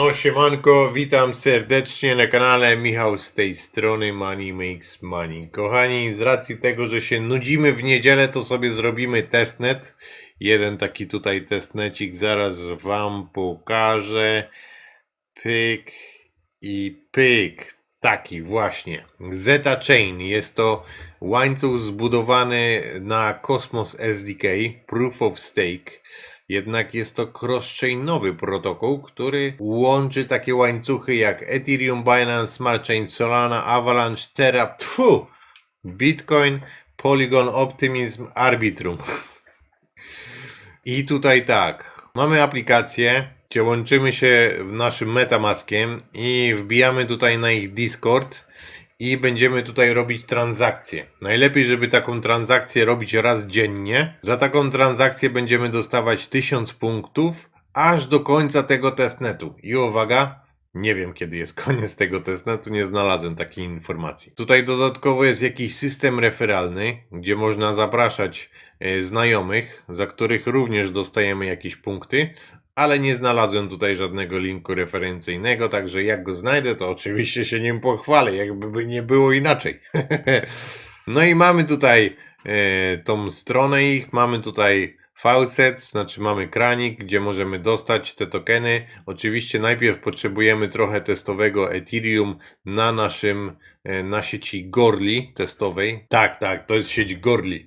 No siemanko, witam serdecznie na kanale Michał z tej strony Money Makes Money. Kochani, z racji tego, że się nudzimy w niedzielę, to sobie zrobimy testnet. Jeden taki tutaj testnecik zaraz wam pokażę. Pyk i pyk. Taki właśnie. Zeta Chain jest to łańcuch zbudowany na Cosmos SDK, Proof of Stake. Jednak jest to cross-chainowy protokół, który łączy takie łańcuchy jak Ethereum, Binance, Smart Chain, Solana, Avalanche, Terra, tfu, Bitcoin, Polygon, Optimism, Arbitrum. I tutaj tak, mamy aplikację, gdzie łączymy się w naszym Metamaskiem i wbijamy tutaj na ich Discord i będziemy tutaj robić transakcje. Najlepiej, żeby taką transakcję robić raz dziennie. Za taką transakcję będziemy dostawać 1000 punktów aż do końca tego testnetu. I uwaga, nie wiem kiedy jest koniec tego testnetu, nie znalazłem takiej informacji. Tutaj dodatkowo jest jakiś system referalny, gdzie można zapraszać e, znajomych, za których również dostajemy jakieś punkty, ale nie znalazłem tutaj żadnego linku referencyjnego, także jak go znajdę, to oczywiście się nim pochwalę, jakby by nie było inaczej. no i mamy tutaj e, tą stronę ich, mamy tutaj faucet, znaczy mamy kranik, gdzie możemy dostać te tokeny. Oczywiście najpierw potrzebujemy trochę testowego Ethereum na naszym, e, na sieci Gorli testowej. Tak, tak, to jest sieć Gorli.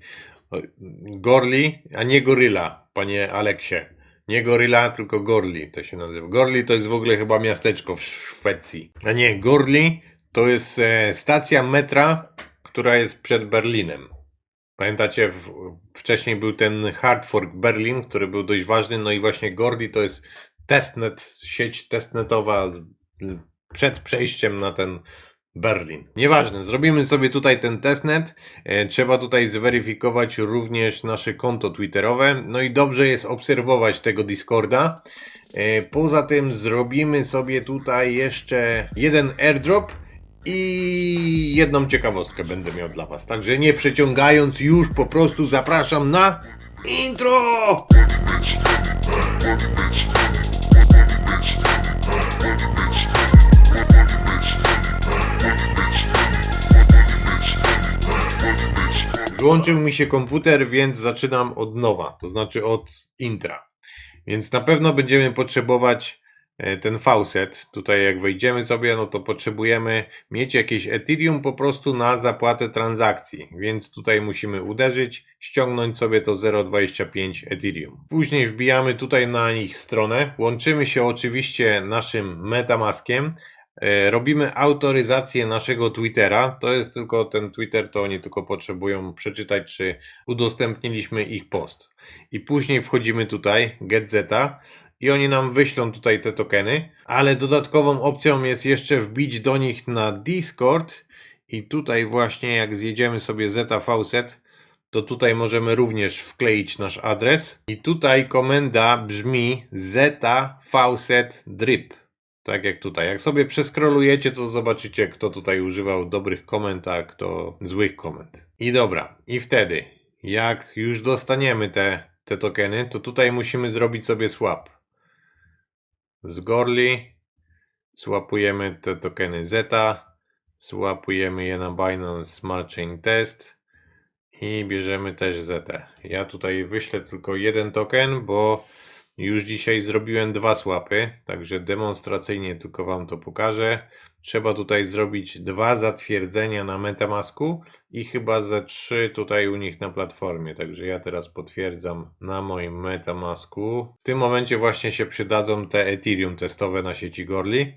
Gorli, a nie Goryla, panie Aleksie. Nie Goryla, tylko Gorli to się nazywa. Gorli to jest w ogóle chyba miasteczko w Szwecji. A nie, Gorli to jest e, stacja metra, która jest przed Berlinem. Pamiętacie, w, wcześniej był ten Hard Fork Berlin, który był dość ważny, no i właśnie Gorli to jest testnet, sieć testnetowa przed przejściem na ten Berlin. Nieważne, zrobimy sobie tutaj ten testnet. E, Trzeba tutaj zweryfikować również nasze konto Twitterowe. No i dobrze jest obserwować tego Discorda. E, Poza tym zrobimy sobie tutaj jeszcze jeden airdrop i jedną ciekawostkę będę miał dla Was. Także nie przeciągając, już po prostu zapraszam na intro! Włączył mi się komputer, więc zaczynam od nowa, to znaczy od intra. Więc na pewno będziemy potrzebować e, ten faucet. Tutaj jak wejdziemy sobie, no to potrzebujemy mieć jakieś Ethereum po prostu na zapłatę transakcji. Więc tutaj musimy uderzyć, ściągnąć sobie to 0,25 Ethereum. Później wbijamy tutaj na ich stronę. Łączymy się oczywiście naszym Metamaskiem. E, Robimy autoryzację naszego Twittera. To jest tylko ten Twitter, to oni tylko potrzebują przeczytać, czy udostępniliśmy ich post. I później wchodzimy tutaj, GetZeta, i oni nam wyślą tutaj te tokeny, ale dodatkową opcją jest jeszcze wbić do nich na Discord. I tutaj właśnie, jak zjedziemy sobie Zeta Faucet, to tutaj możemy również wkleić nasz adres. I tutaj komenda brzmi Zeta Faucet Drip. Tak jak tutaj. Jak sobie przeskrolujecie, to zobaczycie, kto tutaj używał dobrych komend, a kto złych komend. I dobra, i wtedy, jak już dostaniemy te, te tokeny, to tutaj musimy zrobić sobie swap. Z Gorli swapujemy te tokeny Zeta, swapujemy je na Binance Smart Chain Test i bierzemy też Zetę. Ja tutaj wyślę tylko jeden token, bo już dzisiaj zrobiłem dwa swapy, także demonstracyjnie tylko Wam to pokażę. Trzeba tutaj zrobić dwa zatwierdzenia na Metamasku i chyba ze trzy tutaj u nich na platformie. Także ja teraz potwierdzam na moim Metamasku. W tym momencie właśnie się przydadzą te Ethereum testowe na sieci Gorli.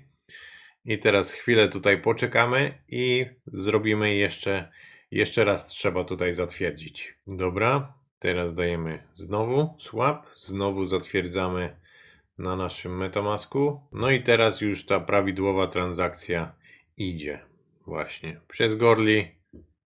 I teraz chwilę tutaj poczekamy i zrobimy jeszcze, jeszcze raz trzeba tutaj zatwierdzić. Dobra, teraz dajemy znowu swap, znowu zatwierdzamy na naszym Metamasku. No i teraz już ta prawidłowa transakcja idzie właśnie przez Gorli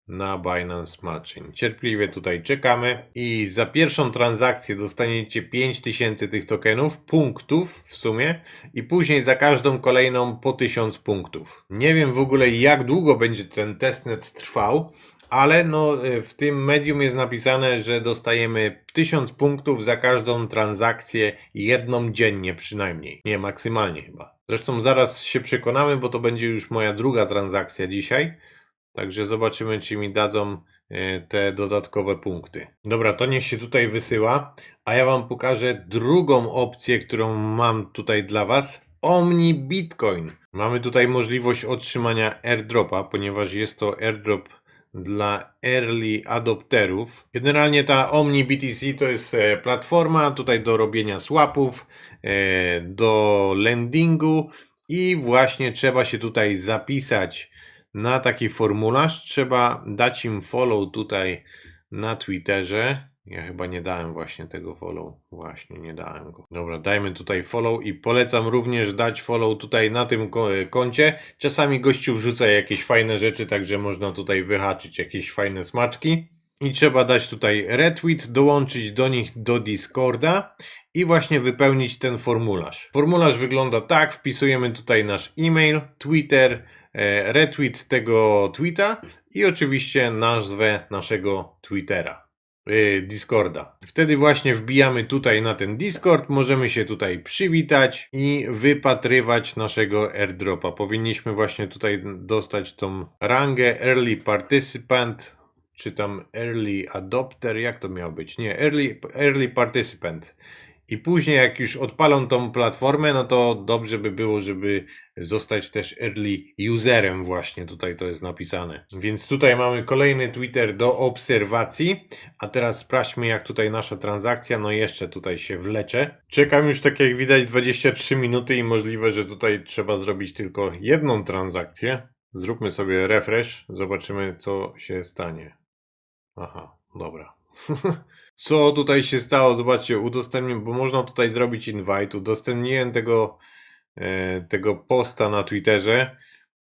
na Binance Smart Chain. Cierpliwie tutaj czekamy i za pierwszą transakcję dostaniecie 5000 tych tokenów, punktów w sumie i później za każdą kolejną po 1000 punktów. Nie wiem w ogóle jak długo będzie ten testnet trwał, ale no y, w tym medium jest napisane, że dostajemy 1000 punktów za każdą transakcję jedną dziennie przynajmniej. Nie, maksymalnie chyba. Zresztą zaraz się przekonamy, bo to będzie już moja druga transakcja dzisiaj. Także zobaczymy, czy mi dadzą e, te dodatkowe punkty. Dobra, to niech się tutaj wysyła, a ja Wam pokażę drugą opcję, którą mam tutaj dla Was. Omni Bitcoin. Mamy tutaj możliwość otrzymania airdropa, ponieważ jest to airdrop dla early adopterów. Generalnie ta Omni BTC to jest e, platforma tutaj do robienia swapów, e, do lendingu i właśnie trzeba się tutaj zapisać na taki formularz. Trzeba dać im follow tutaj na Twitterze. Ja chyba nie dałem właśnie tego follow. Właśnie nie dałem go. Dobra, dajmy tutaj follow i polecam również dać follow tutaj na tym ko- koncie. Czasami gościu wrzuca jakieś fajne rzeczy, także można tutaj wyhaczyć jakieś fajne smaczki. I trzeba dać tutaj retweet, dołączyć do nich do Discorda i właśnie wypełnić ten formularz. Formularz wygląda tak, wpisujemy tutaj nasz e-mail, Twitter, e, retweet tego tweeta i oczywiście nazwę naszego Twittera. y, Discorda. Wtedy właśnie wbijamy tutaj na ten Discord, możemy się tutaj przywitać i wypatrywać naszego airdropa. Powinniśmy właśnie tutaj dostać tą rangę Early Participant, czy tam Early Adopter, jak to miało być? Nie, Early, early Participant. I później jak już odpalą tą platformę, no to dobrze by było, żeby zostać też early userem właśnie, tutaj to jest napisane. Więc tutaj mamy kolejny Twitter do obserwacji, a teraz sprawdźmy jak tutaj nasza transakcja, no jeszcze tutaj się wlecze. Czekam już tak jak widać 23 minuty i możliwe, że tutaj trzeba zrobić tylko jedną transakcję. Zróbmy sobie refresh, zobaczymy co się stanie. Aha, dobra. Co tutaj się stało? Zobaczcie, udostępniłem, bo można tutaj zrobić invite. Udostępniłem tego, e, tego posta na Twitterze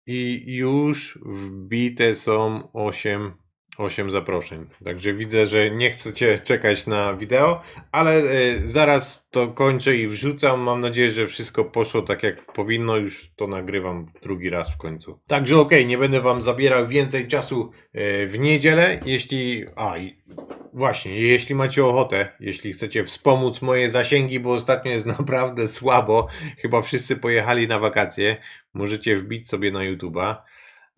i już wbite są 8, 8 zaproszeń. Także widzę, że nie chcecie czekać na wideo, ale e, zaraz to kończę i wrzucam. Mam nadzieję, że wszystko poszło tak jak powinno. Już to nagrywam drugi raz w końcu. Także okej, nie będę Wam zabierał więcej czasu e, w niedzielę. Jeśli. A, i Właśnie, jeśli macie ochotę, jeśli chcecie wspomóc moje zasięgi, bo ostatnio jest naprawdę słabo, chyba wszyscy pojechali na wakacje, możecie wbić sobie na YouTube'a,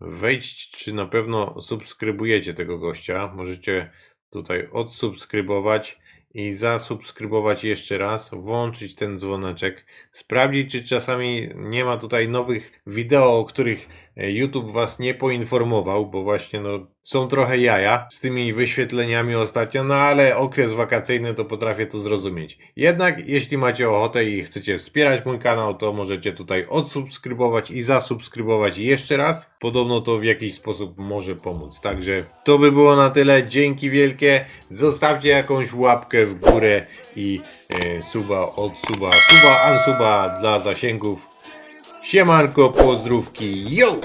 wejdź, czy na pewno subskrybujecie tego gościa, możecie tutaj odsubskrybować i zasubskrybować jeszcze raz, włączyć ten dzwoneczek, sprawdzić, czy czasami nie ma tutaj nowych wideo, o których YouTube Was nie poinformował, bo właśnie no, są trochę jaja z tymi wyświetleniami ostatnio, no ale okres wakacyjny to potrafię to zrozumieć. Jednak jeśli macie ochotę i chcecie wspierać mój kanał, to możecie tutaj odsubskrybować i zasubskrybować jeszcze raz. Podobno to w jakiś sposób może pomóc. Także to by było na tyle. Dzięki wielkie. Zostawcie jakąś łapkę w górę i e, suba od suba, suba, ansuba dla zasięgów. Siemanko, pozdrówki, yo!